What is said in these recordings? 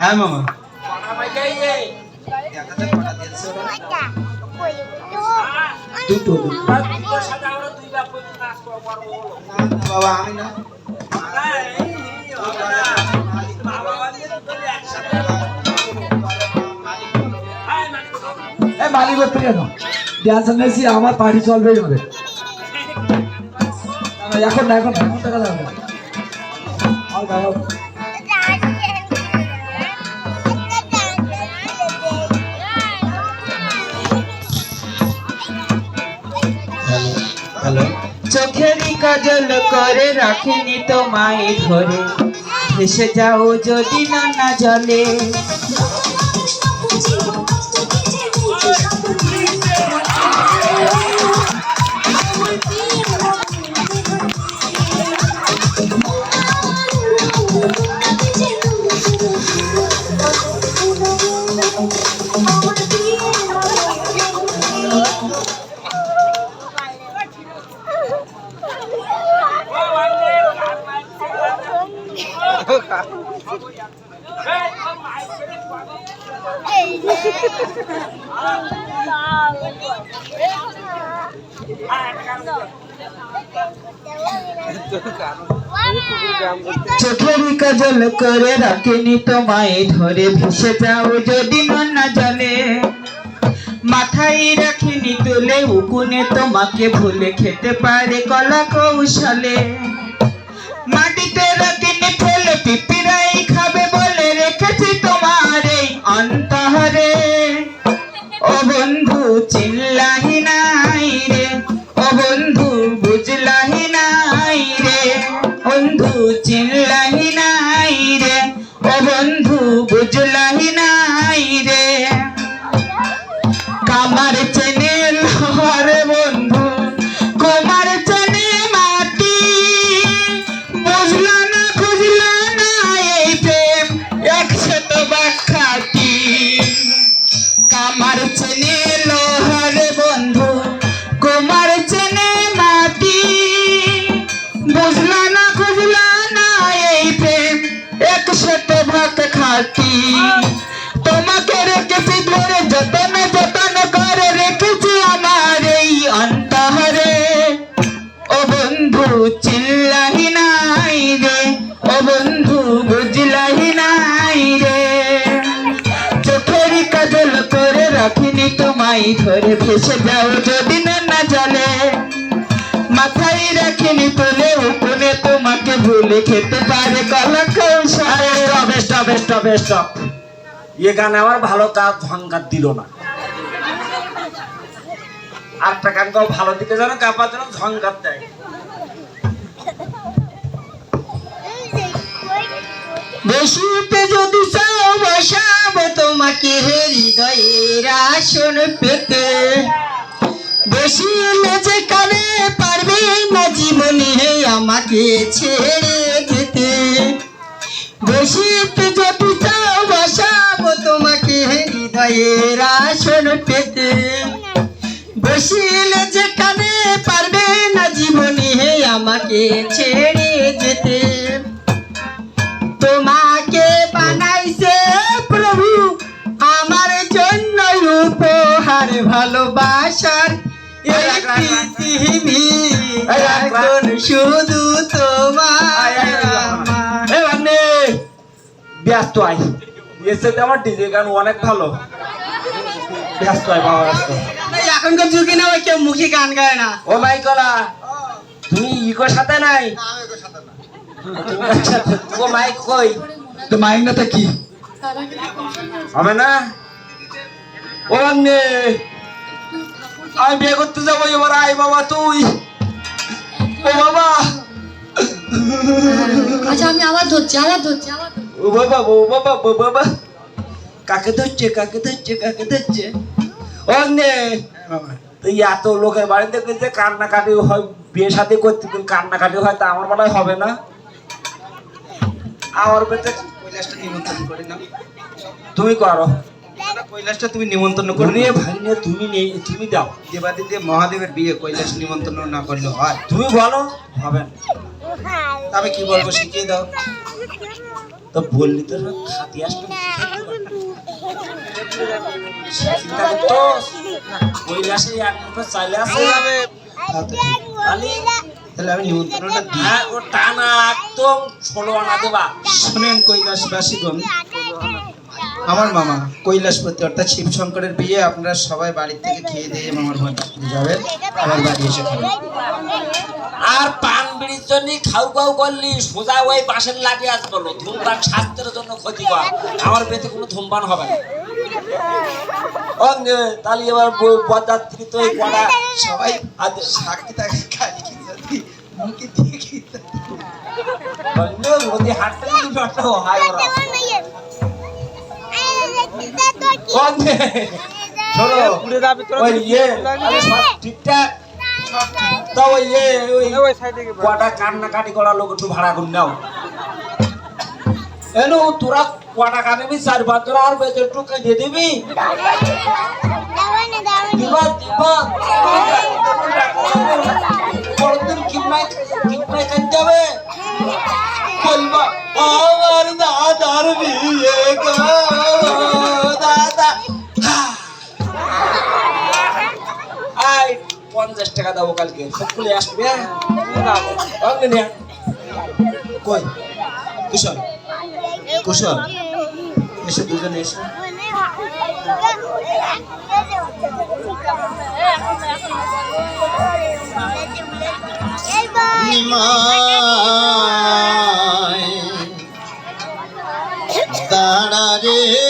হ্যাঁ মামা। দুটো। বাবা আমি না। মালিক করতে কেন ড্যান্স মেসি আমার পার্টি চলবেই না, এখন না এখন টাকা যাবে। আর। চোখেরই কাজল করে রাখিনি তোমায় ধরে। ভেসে যাও যদি না না জলে। চোখেরই কাজল করে রাখিনি তোমায় ধরে ভেসে যাও যদি না না জলে মাথায় রাখিনি তুলে, উকুনে তোমাকে ভুলে খেতে পারে কলা কৌশলে। তোমাকে রেখেছি ধরে, যতন যতন করে রেখেছি আমার এই অন্তরে। ও বন্ধু, চিল্লাহি নাই রে, ও বন্ধু, বুঝলাহি নাই রে। চোখের কাজল করে রাখিনি তোমায়, ধরে ভেসে যাও যদি না না জলে। মাথায় রাখিনি তুলে, উপরে তোমাকে ভুলে খেতে পারে কলা কৌশল স্টপ স্টপ স্টপ স্টপ এ গানে আমার ভালো কাজ ভঙ্গার দিল না। আরেকটা গান গাও ভালো দিকে যেন কাপার জন্য ঝঙ্কার দেয়। বেশিতে যদি চাও বসাবো তোমাকে হৃদয়ের আসন পেতে। বেশি যে কানে পারবে না জীবনে আমাকে ছেড়ে যেতে যদি চাও বসাবো তোমাকে হৃদয়ের আসন পেতে। বেশি এলে পারবে না জীবনে আমাকে ছেড়ে যেতে। তোমাকে বানাইছে প্রভু আমার জন্য উপহার ভালোবাসার এই পৃথিবী এখন শুধু ব্যস্ত আই। এসে আমার ডিজে গান অনেক ভালো। ব্যস্ত আই বাবা ব্যস্ত এই এখনকার যুগে না ওই কেউ মুখে গান গায় না। ও মাই কলা তুমি ইকোর সাথে নাই? ও মাইক কই? তো মাইন্ডটা কি? হবে না? ও আমি বিয়ে করতে যাব এবার আই বাবা তুই। ও বাবা। আচ্ছা আমি আবার ধরছি আবার ধরছি আবার ধরছি। ও বাবা ও বাবা ও বাবা। কাকে ধরছে কাকে ধরছে কাকে ধরছে? নে তুই এত লোকের বাড়িতে গেছে কান্নাকাটি হয় বিয়ে শাদি করতে কান্নাকাটি হয় তা আমার মনে হবে না। আমার বেতে কৈলাসটা নিমন্ত্রণ করে নাও। তুমি করো। কৈলাসটা তুমি নিমন্ত্রণ করে। নিয়ে ভাগ্নে তুমি নেই তুমি দাও। দেবাদিদেব মহাদেবের বিয়ে কৈলাস নিমন্ত্রণ না করলে হয়। তুমি বলো হবে না। তবে কি বলব শিখিয়ে দাও। তো বললি তো খাতি আসবে কৈলাসে এক মুঠো চাইলে তাহলে আমি নিমন্ত্রণটা দিই। হ্যাঁ ও টানা একদম ষোলো আনা দেবা। শোনেন কৈলাসবাসীগণ আমার মামা কৈলাসপতি অর্থাৎ শিব শঙ্করের বিয়ে আপনারা সবাই বাড়ি থেকে খেয়ে দিয়ে মামার বাড়ি যাবেন আবার বাড়ি এসে খাবেন। আর পান জন্য খাউ খাউ করলি সোজা ওই পাশের লাঠি আস বলো। ধূমপান স্বাস্থ্যের জন্য ক্ষতিকর। আমার পেতে কোনো ধূমপান হবে না। অঙ্গে তাহলে এবার বরযাত্রী তো এই কটা সবাই সাক্ষী থাকে খালি কি যদি মুখে দিয়ে ওদি হাঁটতে হয় ওরা। অঙ্গে শোনো ওই ইয়ে ঠিকঠাক। তা ওই ইয়ে ওই কটা কান্নাকাটি করা লোক একটু ভাড়া করে নাও। এনো তোরা কটা কাটবি চার পাঁচ তোরা আর বেঁচে একটু দিয়ে দিবি? দিবা দিবা। টাকা দেবো কালকে। সবগুলো আসবে নিয়ে কই? কুশল। কুশল। এসে দুজনে এসে। দাঁড়া রে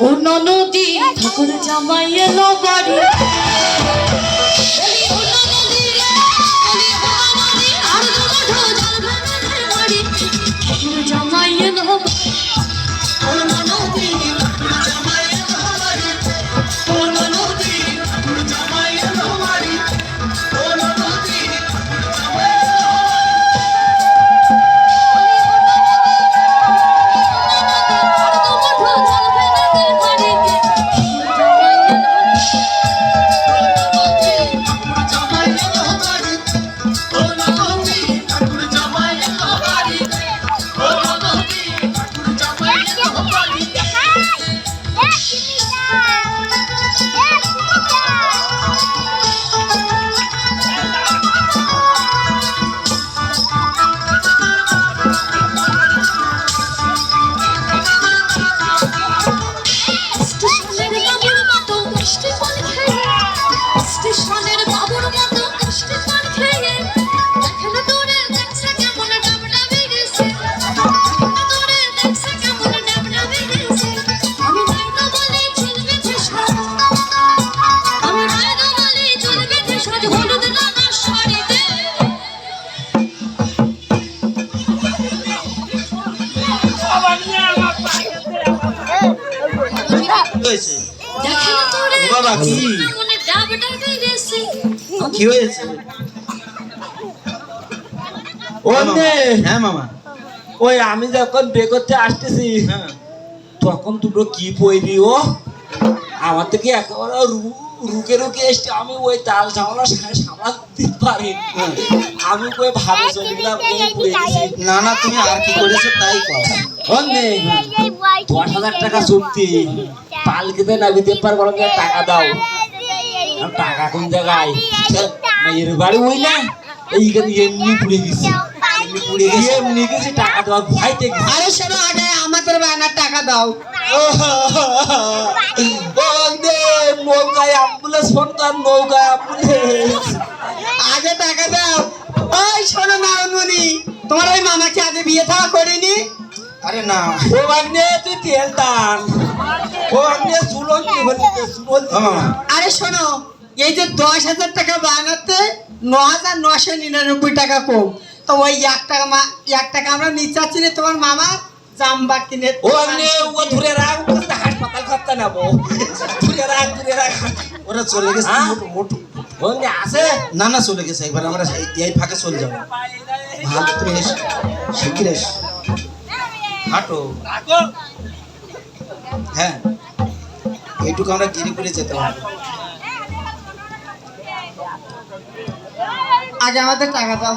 ও নদী ঠাকুর জামাই এলো বাড়ি। হ্যাঁ মামা। ওই আমি যখন বে করতে আসতেছি হ্যাঁ। তখন দুটো কি ও? আমার থেকে একেবারে রুকে রুকে এসছে। আমি ওই তাল সামাল দিতে পারি আমি কই ভাবে চলে গেলাম না না তুমি আর কি করেছ তাই দশ হাজার টাকা চুক্তি। পালকিতে না দিতে পারব টাকা দাও। টাকা কোন জায়গায়? মেয়ের বাড়ি ওই এইখানে এমনি পুড়ে গেছি। পুড়ে গেছি এমনি গেছি টাকা দেওয়ার ভয়তে গেছি। আরে শোনো আগে আমাদের বায়নার টাকা দাও। নৌকায় অ্যাম্বুলেন্স ফোন কর নৌকায় অ্যাম্বুলেন্স। আগে টাকা দাও। ওই শোনো নারায়ণমণি তোমার ওই মামাকে আগে বিয়ে থাকা করেনি? আরে না ও বাগনে তুই তেল টান। ও বাগনে চুলন কি বলতে আরে শোনো এই যে দশ হাজার টাকা বানাতে ন হাজার নশো নিরানব্বই টাকা কম। তো ওই এক টাকা মা এক টাকা আমরা নিচাচ্ছি না তোমার মামা জাম্বা কিনে ও বাগনে ও ধরে রাখ হাসপাতাল খরচা নেব ধরে রাখ ধরে রাখ। ওরা চলে গেছে হ্যাঁ? মোটু মোটু। ওনে আছে? না না চলে গেছে একবার আমরা এই- ফাঁকে চলে যাব। ভালো তুমি এস শিগগির এস। হাঁটো। হ্যাঁ। এইটুকু আমরা গিরি করে যেতে পারব আগে আমাদের টাকা দাও।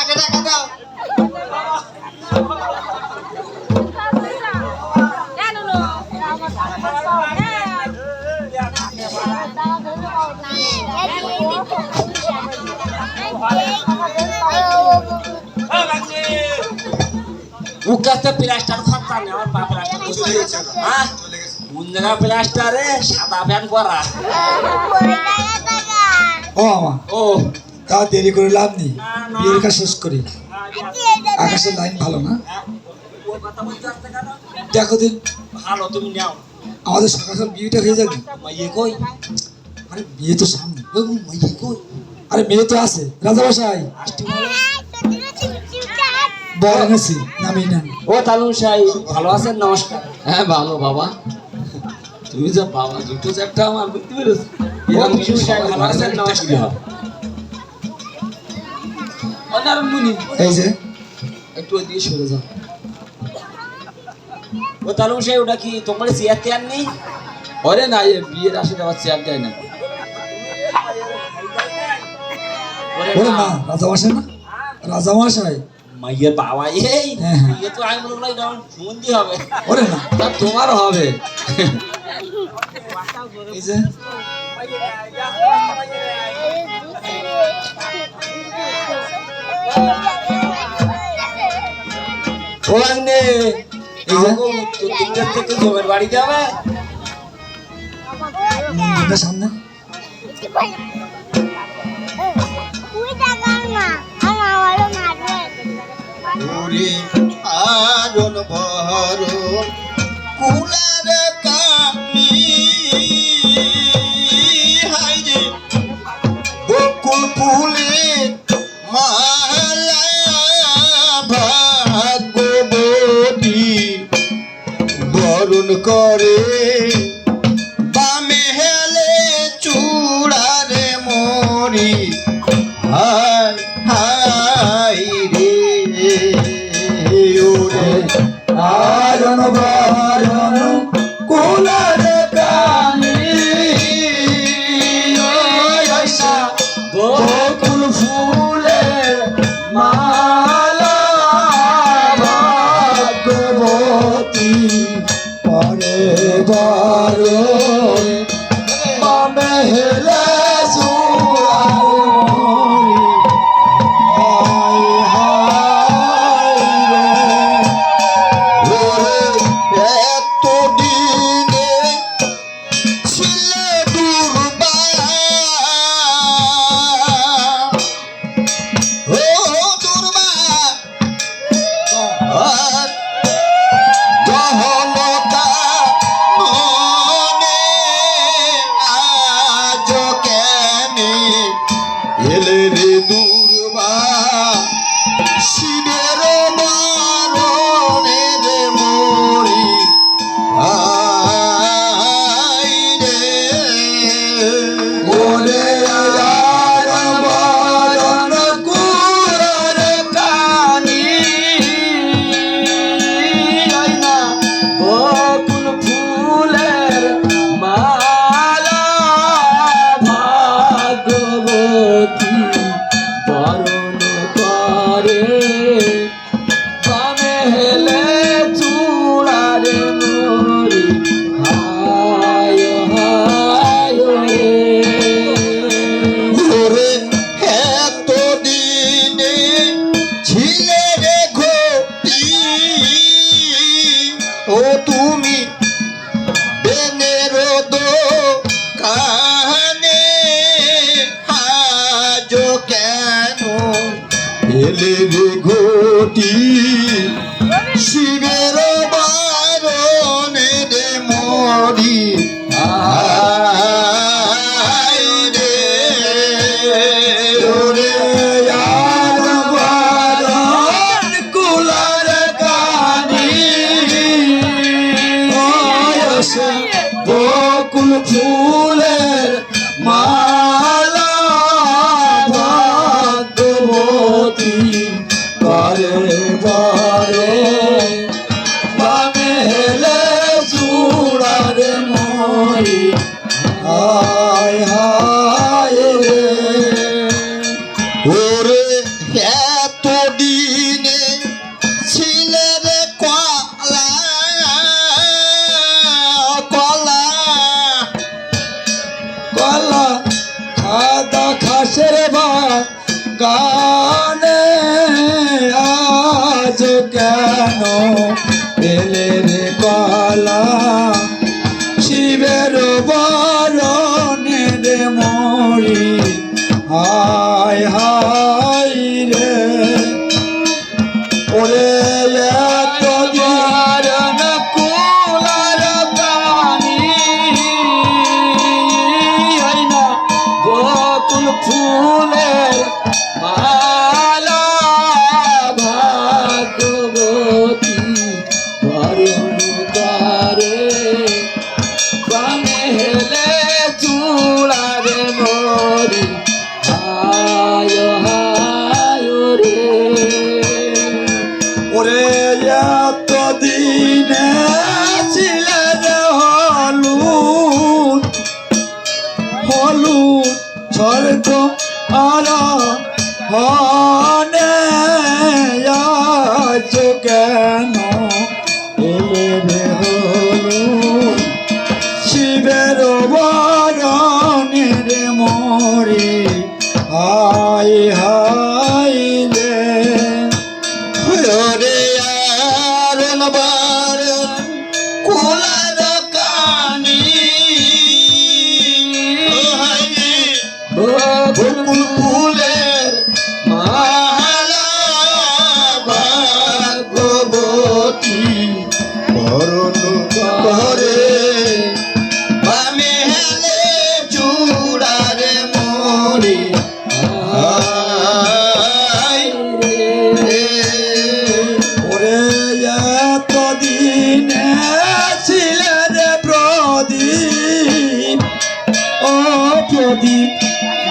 আগে টাকা দাও। কাছে প্লাস্টার খরচা নেই আমার হ্যাঁ? জায়গা প্লাস্টারে সাদা ফ্যান করা ও মামা ও। তা দেরি করে লাভ নেই। বিয়ের কাজ শেষ করি। আকাশের লাইন ভালো না? দেখো দিন। ভালো তুমি নাও। আমাদের সকাল সকাল বিয়েটা হয়ে যাবে। মাইয়ে কই? আরে বিয়ে তো সামনে। ও মাইয়ে কই? আরে মেয়ে তো আছে। রাজা মশাই আসতে বলো বল এনেছি ও তালু সাই ভালো আছেন? নমস্কার। হ্যাঁ ভালো বাবা। তুমি যা বাবা দুটো চারটা আমার বুঝতে পেরেছ ও বিশু সাই ভালো আছেন নমস্কার অনারমণি এই যে একটু ওই দিকে সরে যাও। ও তালু সাই ওটা কি তোমার চেয়ার টেয়ার নেই? ওরে না এ বিয়ের আসে আবার চেয়ার দেয় না ওরে ওরে না। না রাজা মশাই না? রাজা মশাই মাইয়ের বাবা এই হ্যাঁ, হ্যাঁ। তো আমি এটা আমার হবে। ওরে না তোমার হবে। এই যে ও আন্নে এই যে দিকটার থেকে জমের বাড়ি যাবে? সামনে। আরন বহরন কুলার করে। বামে হেলে চূড়ারে মরি।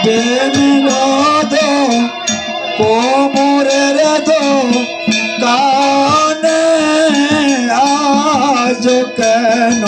বেনদ কোমরের দো কানে আজ কেন?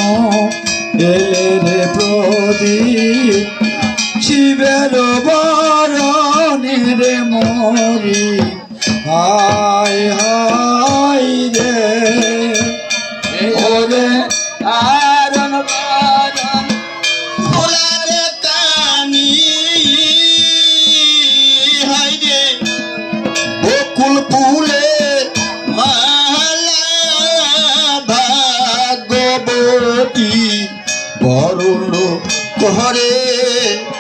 করে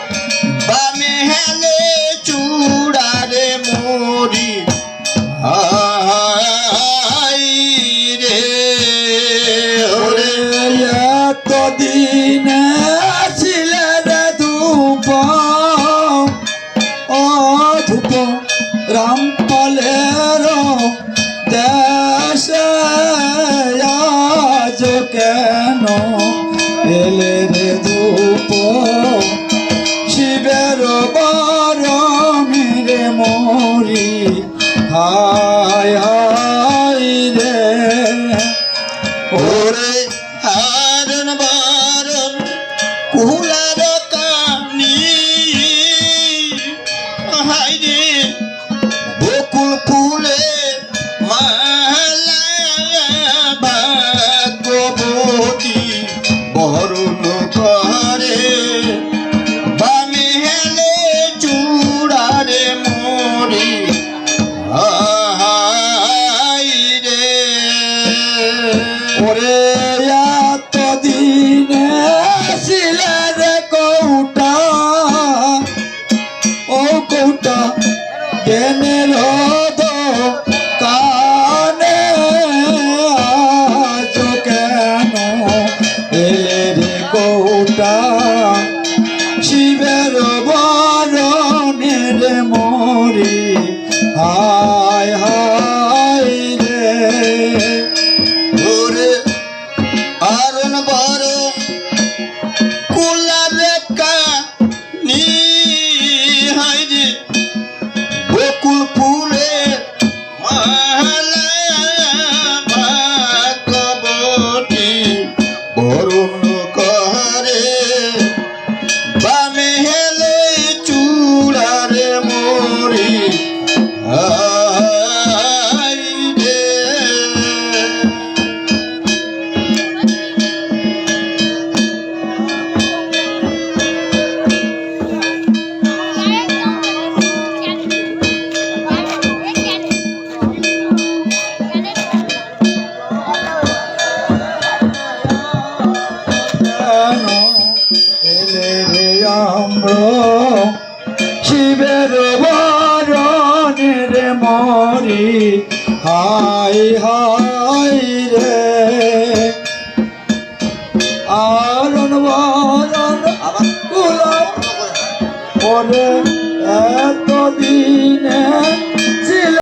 কুলার